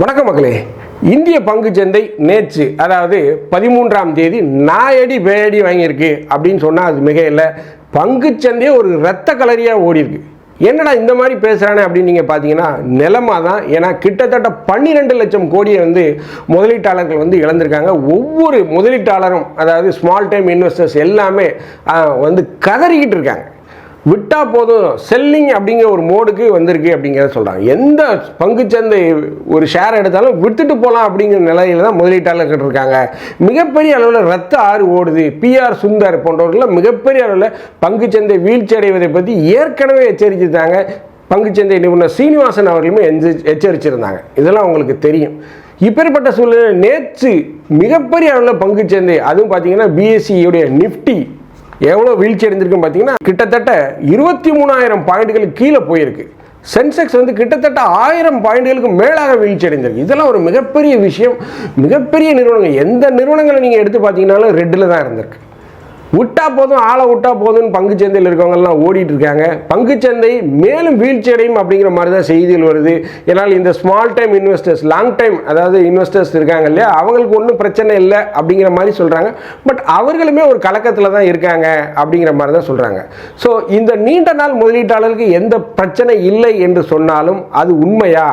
வணக்கம் மக்களே. இந்திய பங்கு சந்தை நேற்று அதாவது பதிமூன்றாம் தேதி நாயடி பேயடி வாங்கியிருக்கு அப்படின்னு சொன்னால் அது மிக இல்லை. பங்கு சந்தையே ஒரு ரத்த கலரியாக ஓடிருக்கு என்னடா இந்த மாதிரி பேசுகிறானே அப்படின்னு நீங்கள் பார்த்தீங்கன்னா நிலமா தான் ஏன்னா கிட்டத்தட்ட பன்னிரெண்டு லட்சம் கோடியை வந்து முதலீட்டாளர்கள் வந்து இழந்திருக்காங்க. ஒவ்வொரு முதலீட்டாளரும் அதாவது ஸ்மால் டைம் இன்வெஸ்டர்ஸ் எல்லாமே வந்து கதறிக்கிட்டு இருக்காங்க. விட்டா போதும். செல்லிங் அப்படிங்கிற ஒரு மோடுக்கு வந்திருக்கு அப்படிங்கிறத சொல்கிறாங்க எந்த பங்குச்சந்தை ஒரு ஷேர் எடுத்தாலும் விட்டுட்டு போகலாம் அப்படிங்கிற நிலையில தான் முதலீட்டாளர்கள் இருக்காங்க. மிகப்பெரிய அளவில் ரத்த ஆறு ஓடுது. பிஆர் சுந்தர் போன்றவர்கள் மிகப்பெரிய அளவில் பங்குச்சந்தை வீழ்ச்சி அடைவதை பற்றி ஏற்கனவே எச்சரிச்சிருந்தாங்க பங்குச்சந்தை நிபுணர் சீனிவாசன் அவர்களுமே எஞ்ச- எச்சரிச்சிருந்தாங்க. இதெல்லாம் உங்களுக்கு தெரியும். இப்பேற்பட்ட சூழ்நிலை நேற்று மிகப்பெரிய அளவில் பங்குச்சந்தை அதுவும் பார்த்தீங்கன்னா பிஎஸ்சியுடைய நிஃப்டி எவ்வளோ வீழ்ச்சி அடைஞ்சிருக்குன்னு பார்த்தீங்கன்னா கிட்டத்தட்ட இருபத்தி மூணாயிரம் பாயிண்ட்களுக்கு கீழே போயிருக்கு. சென்செக்ஸ் வந்து கிட்டத்தட்ட ஆயிரம் பாயிண்ட்களுக்கு மேலாக வீழ்ச்சி அடைஞ்சிருக்கு இதெல்லாம் ஒரு மிகப்பெரிய விஷயம் மிகப்பெரிய நிறுவனங்கள். எந்த நிறுவனங்களை நீங்கள் எடுத்து பார்த்தீங்கன்னாலும் ரெட்டில் தான் இருந்திருக்கு. விட்டா போதும் ஆளை விட்டா போதும்னு பங்குச்சந்தையில் இருக்கவங்கெல்லாம் ஓடிட்டு இருக்காங்க. பங்குச்சந்தை மேலும் வீழ்ச்சி அடையும் அப்படிங்கிற மாதிரி தான் செய்திகள் வருது. ஏன்னால் இந்த small time investors long time அதாவது இன்வெஸ்டர்ஸ் இருக்காங்க இல்லையா? அவங்களுக்கு ஒன்றும் பிரச்சனை இல்லை அப்படிங்கிற மாதிரி சொல்கிறாங்க பட் அவர்களுமே ஒரு கலக்கத்தில் தான் இருக்காங்க அப்படிங்கிற மாதிரி தான் சொல்கிறாங்க ஸோ இந்த நீண்ட நாள் முதலீட்டாளருக்கு எந்த பிரச்சனை இல்லை என்று சொன்னாலும் அது உண்மையா?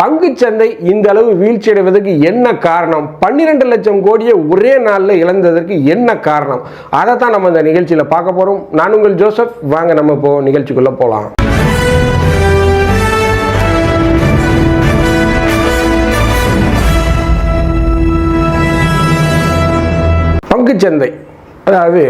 பங்குச்சந்தை இந்த அளவு வீழ்ச்சி அடைவதற்கு என்ன காரணம்? பன்னிரெண்டு லட்சம் கோடியை ஒரே நாளில் இழந்ததற்கு என்ன காரணம்? அதை தான் நம்ம இந்த நிகழ்ச்சியில் பார்க்க போகிறோம் நான் உங்கள் ஜோசப். வாங்க நம்ம இப்போ நிகழ்ச்சிக்குள்ளே போகலாம் பங்குச்சந்தை அதாவது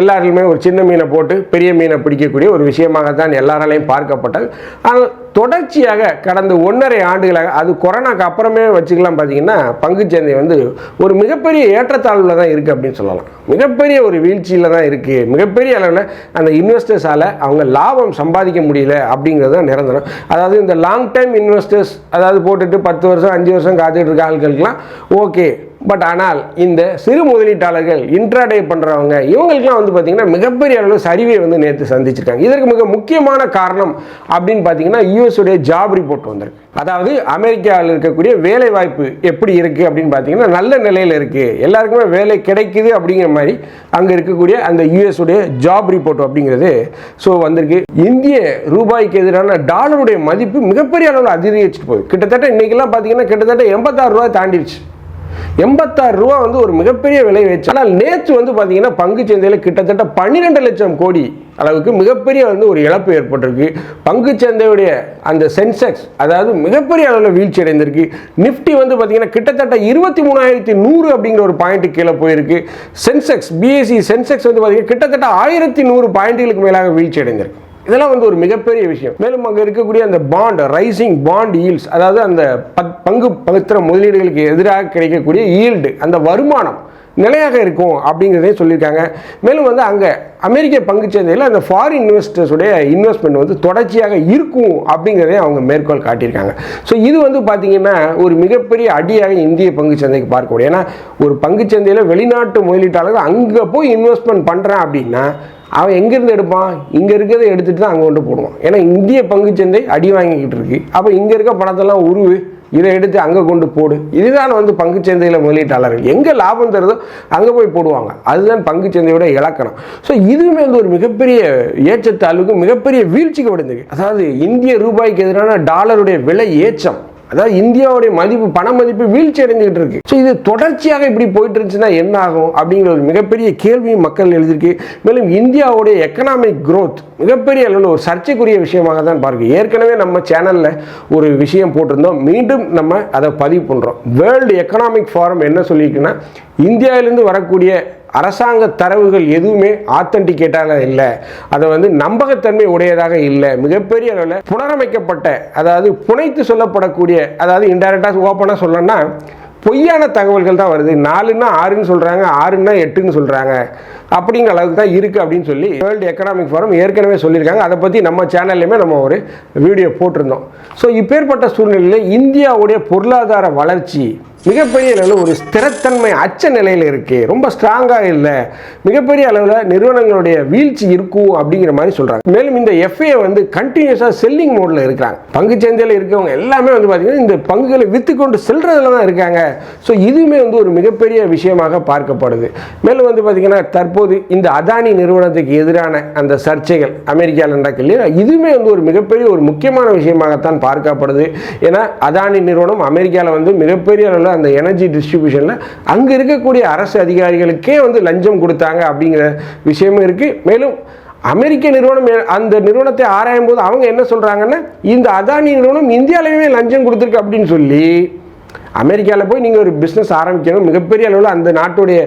எல்லாருமே ஒரு சின்ன மீனை போட்டு பெரிய மீனை பிடிக்கக்கூடிய ஒரு விஷயமாகத்தான் எல்லாராலையும் பார்க்கப்பட்டது. ஆனால் தொடர்ச்சியாக கடந்த ஒன்றரை ஆண்டுகளாக அது கொரோனாக்கு அப்புறமே வச்சுக்கலாம் பார்த்தீங்கன்னா பங்குச்சந்தை வந்து ஒரு மிகப்பெரிய ஏற்றத்தாழ்வில் தான் இருக்குது அப்படின்னு சொல்லலாம். மிகப்பெரிய ஒரு வீழ்ச்சியில் தான் இருக்குது மிகப்பெரிய அளவில் அந்த இன்வெஸ்டர்ஸால் அவங்க லாபம் சம்பாதிக்க முடியல அப்படிங்கிறது தான் நிரந்தரம். அதாவது இந்த லாங் டைம் இன்வெஸ்டர்ஸ் அதாவது போட்டுட்டு பத்து வருஷம் அஞ்சு வருஷம் காத்துட்டு இருக்க ஆட்களுக்கெல்லாம் ஓகே பட் ஆனால் இந்த சிறு முதலீட்டாளர்கள் இன்ட்ராடே பண்ணுறவங்க இவங்களுக்குலாம் வந்து பார்த்திங்கன்னா மிகப்பெரிய அளவு சரிவை வந்து நேற்று சந்திச்சிருக்காங்க. இதற்கு மிக முக்கியமான காரணம் அப்படின்னு பார்த்தீங்கன்னா யூஎஸுடைய ஜாப் ரிப்போர்ட் வந்திருக்கு. அதாவது அமெரிக்காவில் இருக்கக்கூடிய வேலை வாய்ப்பு எப்படி இருக்குது அப்படின்னு பார்த்தீங்கன்னா நல்ல நிலையில் இருக்குது எல்லாருக்குமே வேலை கிடைக்குது அப்படிங்கிற மாதிரி அங்கே இருக்கக்கூடிய அந்த யூஎஸ் ஜாப் ரிப்போர்ட் அப்படிங்கிறது ஸோ வந்திருக்கு. இந்திய ரூபாய்க்கு எதிரான டாலருடைய மதிப்பு மிகப்பெரிய அளவில் அதிகரிச்சுட்டு போகுது. கிட்டத்தட்ட இன்றைக்கெல்லாம் பார்த்தீங்கன்னா கிட்டத்தட்ட எண்பத்தாறு ரூபாய் தாண்டிடுச்சு எண்பத்தாறு ரூபா வந்து ஒரு மிகப்பெரிய விலை வச்சு ஆனால் நேற்று வந்து பார்த்தீங்கன்னா பங்கு சந்தையில் கிட்டத்தட்ட பன்னிரெண்டு லட்சம் கோடி அளவுக்கு மிகப்பெரிய வந்து ஒரு இழப்பு ஏற்பட்டிருக்கு. பங்கு சந்தையுடைய அந்த சென்செக்ஸ் அதாவது மிகப்பெரிய அளவில் வீழ்ச்சி அடைந்திருக்கு. நிஃப்டி வந்து பார்த்தீங்கன்னா கிட்டத்தட்ட இருபத்தி மூணாயிரத்தி நூறு அப்படிங்கிற ஒரு பாயிண்ட்டு கீழே போயிருக்கு. சென்செக்ஸ் பிஎஸ்சி சென்செக்ஸ் வந்து பார்த்தீங்கன்னா கிட்டத்தட்ட ஆயிரத்தி நூறு பாயிண்ட்டுகளுக்கு மேலாக வீழ்ச்சி அடைந்திருக்கு. இதெல்லாம் வந்து ஒரு மிகப்பெரிய விஷயம். மேலும் அங்கே இருக்கக்கூடிய அந்த பாண்ட் ரைசிங் பாண்ட் ஈல்ஸ் அதாவது அந்த பத்- பங்கு பத்திர முதலீடுகளுக்கு எதிராக கிடைக்கக்கூடிய ஈல்டு அந்த வருமானம் நிலையாக இருக்கும் அப்படிங்கிறதையும் சொல்லியிருக்காங்க. மேலும் வந்து அங்கே அமெரிக்க பங்குச்சந்தையில் அந்த ஃபாரின் இன்வெஸ்டர்ஸுடைய இன்வெஸ்ட்மெண்ட் வந்து தொடர்ச்சியாக இருக்கும் அப்படிங்கிறதையும் அவங்க மேற்கோள் காட்டியிருக்காங்க. ஸோ இது வந்து பார்த்தீங்கன்னா ஒரு மிகப்பெரிய அடியாக இந்திய பங்குச்சந்தைக்கு பார்க்கக்கூடிய. ஏன்னா ஒரு பங்குச்சந்தையில் வெளிநாட்டு முதலீட்டாளர்கள் அங்கே போய் இன்வெஸ்ட்மெண்ட் பண்ணுறேன் அப்படின்னா அவன் எங்கேருந்து எடுப்பான்? இங்கே இருக்கிறத எடுத்துகிட்டு தான் அங்கே கொண்டு போடுவான். ஏன்னா இந்திய பங்குச்சந்தை அடி வாங்கிக்கிட்டு இருக்கு. அப்போ இங்கே இருக்க பணத்தெல்லாம் உருவு இதை எடுத்து அங்கே கொண்டு போடு. இதுதான் வந்து பங்குச்சந்தையில் முதலீட்டாளர்கள். எங்கே லாபம் தருதோ அங்கே போய் போடுவாங்க. அதுதான் பங்குச்சந்தையோட இலக்கணம். ஸோ இதுவுமே வந்து ஒரு மிகப்பெரிய ஏற்றத்தாழ்வுக்கு மிகப்பெரிய வீழ்ச்சிக்கு விடுந்திருக்கு அதாவது இந்திய ரூபாய்க்கு எதிரான டாலருடைய விலை ஏற்றம். அதாவது இந்தியாவுடைய மதிப்பு பண மதிப்பு வீழ்ச்சி அடைஞ்சுக்கிட்டு இருக்கு. ஸோ இது தொடர்ச்சியாக இப்படி போயிட்டு இருந்துச்சுன்னா என்ன ஆகும்? அப்படிங்கிற ஒரு மிகப்பெரிய கேள்வியும் மக்கள் எழுதியிருக்கு. மேலும் இந்தியாவுடைய எக்கனாமிக் க்ரோத் மிகப்பெரிய அளவில் ஒரு சர்ச்சைக்குரிய விஷயமாக தான் பார்க்கு. ஏற்கனவே நம்ம சேனலில் ஒரு விஷயம் போட்டிருந்தோம். மீண்டும் நம்ம அதை பதிவு பண்ணுறோம் வேர்ல்டு எக்கனாமிக் ஃபாரம் என்ன சொல்லியிருக்குன்னா இந்தியாவிலேருந்து வரக்கூடிய அரசாங்க தரவுகள் எதுவுமே ஆத்தன்டிகேட்டாக இல்லை. அதை வந்து நம்பகத்தன்மை உடையதாக இல்லை. மிகப்பெரிய அளவில் புனரமைக்கப்பட்ட அதாவது புனைத்து சொல்லப்படக்கூடிய அதாவது இன்டைரக்டாக ஓப்பனாக சொல்லணும்னா பொய்யான தகவல்கள் தான் வருது. நாலுன்னா ஆறுன்னு சொல்கிறாங்க ஆறுன்னா எட்டுன்னு சொல்கிறாங்க அப்படிங்கிற அளவுக்கு தான் இருக்குது அப்படின்னு சொல்லி வேர்ல்டு எக்கனாமிக் ஃபோரம் ஏற்கனவே சொல்லியிருக்காங்க. அதை பற்றி நம்ம சேனல்லையுமே நம்ம ஒரு வீடியோ போட்டிருந்தோம். ஸோ இப்பேற்பட்ட சூழ்நிலையில் இந்தியாவுடைய பொருளாதார வளர்ச்சி மிகப்பெரிய அளவில் ஒரு ஸ்திரத்தன்மை அச்ச நிலையில் இருக்குது ரொம்ப ஸ்ட்ராங்காக இல்லை. மிகப்பெரிய அளவில் நிறுவனங்களுடைய வீழ்ச்சி இருக்கும் அப்படிங்கிற மாதிரி சொல்கிறாங்க மேலும் இந்த எஃப்ஏ வந்து கண்டினியூஸாக செல்லிங் மோடில் இருக்கிறாங்க. பங்கு சந்தையில் இருக்கவங்க எல்லாமே வந்து பார்த்திங்கன்னா இந்த பங்குகளை விற்று கொண்டு செல்றதுல தான் இருக்காங்க. ஸோ இதுவுமே வந்து ஒரு மிகப்பெரிய விஷயமாக பார்க்கப்படுது. மேலும் வந்து பார்த்திங்கன்னா தற்போது இந்த அதானி நிறுவனத்துக்கு எதிரான அந்த சர்ச்சைகள் அமெரிக்காவில் நடக்கு இல்லையா இதுவுமே வந்து ஒரு மிகப்பெரிய ஒரு முக்கியமான விஷயமாகத்தான் பார்க்கப்படுது. ஏன்னா அதானி நிறுவனம் அமெரிக்காவில் வந்து மிகப்பெரிய அளவில் அந்த எனர்ஜி டிஸ்ட்ரிபியூஷனில் அங்கே இருக்கக்கூடிய அரசு அதிகாரிகளுக்கே வந்து லஞ்சம் கொடுத்தாங்க அப்படிங்கிற விஷயமும் இருக்குது மேலும் அமெரிக்க நிறுவனம் அந்த நிறுவனத்தை ஆராயும் போது அவங்க என்ன சொல்கிறாங்கன்னா இந்த அதானி நிறுவனம் இந்தியாவிலேயுமே லஞ்சம் கொடுத்துருக்கு அப்படின்னு சொல்லி அமெரிக்காவில் போய் நீங்கள் ஒரு பிஸ்னஸ் ஆரம்பிக்கணும். மிகப்பெரிய அளவில் அந்த நாட்டுடைய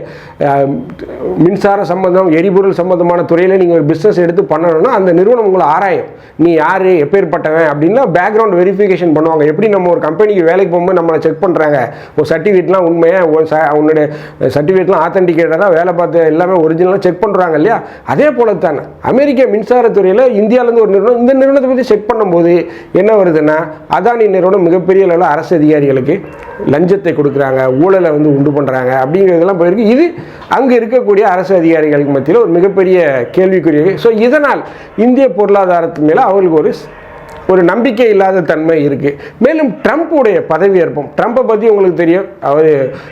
மின்சார சம்பந்தம் எரிபொருள் சம்பந்தமான துறையில் நீங்கள் ஒரு பிஸ்னஸ் எடுத்து பண்ணணும்னா அந்த நிறுவனம் உங்களை ஆராயும். நீ யார் எப்பேற்பட்டவன் அப்படின்னா பேக்ரவுண்ட் வெரிஃபிகேஷன் பண்ணுவாங்க. எப்படி நம்ம ஒரு கம்பெனிக்கு வேலைக்கு போகும்போது நம்மளை செக் பண்ணுறாங்க ஒரு சர்டிஃபிகேட்லாம் உண்மையாக உன்னுடைய சர்டிஃபிகேட்லாம் ஆத்தென்டிகேட்டடாக வேலை பார்த்து எல்லாமே ஒரிஜினலாக செக் பண்ணுறாங்க இல்லையா? அதே போல தானே அமெரிக்க மின்சாரத்துறையில் இந்தியாவிலேருந்து ஒரு நிறுவனம் இந்த நிறுவனத்தை பற்றி செக் பண்ணும்போது என்ன வருதுன்னா அதானி நிறுவனம் மிகப்பெரிய அளவில் அரசு அதிகாரிகளுக்கு லஞ்சத்தை கொடுக்குறாங்க ஊழலை வந்து உண்டு பண்ணுறாங்க அப்படிங்கிறதெல்லாம் போயிருக்கு. இது அங்கே இருக்கக்கூடிய அரசு அதிகாரிகளுக்கு மத்தியில் ஒரு மிகப்பெரிய கேள்விக்குரிய ஸோ இதனால் இந்திய பொருளாதாரத்து மேலே அவர்களுக்கு ஒரு ஒரு நம்பிக்கை இல்லாத தன்மை இருக்குது மேலும் ட்ரம்ப்புடைய பதவியேற்பும் ட்ரம்ப்பை பற்றி உங்களுக்கு தெரியும். அவர்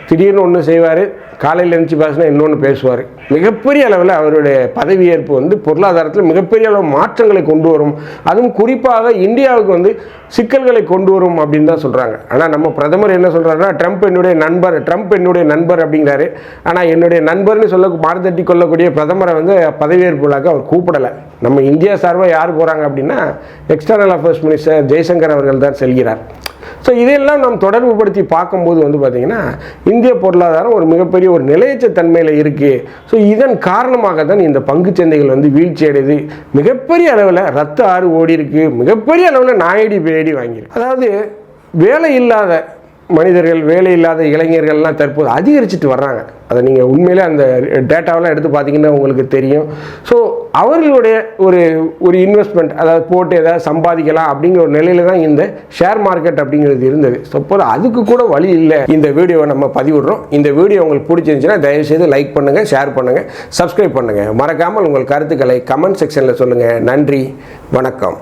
திடீர்னு ஒன்று செய்வார். காலையில் எழுந்துச்சு பேசினா இன்னொன்று பேசுவார். மிகப்பெரிய அளவில் அவருடைய பதவியேற்பு வந்து பொருளாதாரத்தில் மிகப்பெரிய அளவு மாற்றங்களை கொண்டு வரும். அதுவும் குறிப்பாக இந்தியாவுக்கு வந்து சிக்கல்களை கொண்டு வரும் அப்படின்னு தான் சொல்கிறாங்க ஆனால் நம்ம பிரதமர் என்ன சொல்கிறாருன்னா ட்ரம்ப் என்னுடைய நண்பர் ட்ரம்ப் என்னுடைய நண்பர் அப்படிங்கிறாரு. ஆனால் என்னுடைய நண்பர்னு சொல்ல மாறுதட்டி கொள்ளக்கூடிய பிரதமரை வந்து பதவியேற்பு விழாக்கு அவர் கூப்பிடலை. நம்ம இந்தியா சார்பாக யார் போகிறாங்க அப்படின்னா எக்ஸ்டர்னல் அஃபேர்ஸ் மினிஸ்டர் ஜெய்சங்கர் அவர்கள் தான் செல்கிறார். ஸோ இதையெல்லாம் நாம் தொடர்புபடுத்தி பார்க்கும்போது வந்து பார்த்திங்கன்னா இந்திய பொருளாதாரம் ஒரு மிகப்பெரிய ஒரு நிலையற்ற தன்மையில் இருக்குது ஸோ இதன் காரணமாக தான் இந்த பங்கு சந்தைகள் வந்து வீழ்ச்சி அடையுது. மிகப்பெரிய அளவில் ரத்த ஆறு ஓடி இருக்குது மிகப்பெரிய அளவில் நாயடி பேடி வாங்கியிருக்கு. அதாவது வேலை இல்லாத மனிதர்கள் வேலை இல்லாத இளைஞர்கள்லாம் தற்போது அதிகரிச்சுட்டு வர்றாங்க. அதை நீங்கள் உண்மையிலே அந்த டேட்டாவெல்லாம் எடுத்து பார்த்தீங்கன்னா உங்களுக்கு தெரியும். ஸோ அவர்களுடைய ஒரு ஒரு இன்வெஸ்ட்மெண்ட் அதாவது போட்டு ஏதாவது சம்பாதிக்கலாம் அப்படிங்கிற ஒரு நிலையில தான் இந்த ஷேர் மார்க்கெட் அப்படிங்கிறது இருந்தது. சப்போது அதுக்கு கூட வழி இல்லை. இந்த வீடியோவை நம்ம பதிவிடுறோம். இந்த வீடியோ உங்களுக்கு பிடிச்சிருந்துச்சுன்னா தயவுசெய்து லைக் பண்ணுங்கள் ஷேர் பண்ணுங்கள் சப்ஸ்கிரைப் பண்ணுங்கள் மறக்காமல் உங்கள் கருத்துக்களை கமெண்ட் செக்ஷனில் சொல்லுங்கள் நன்றி வணக்கம்.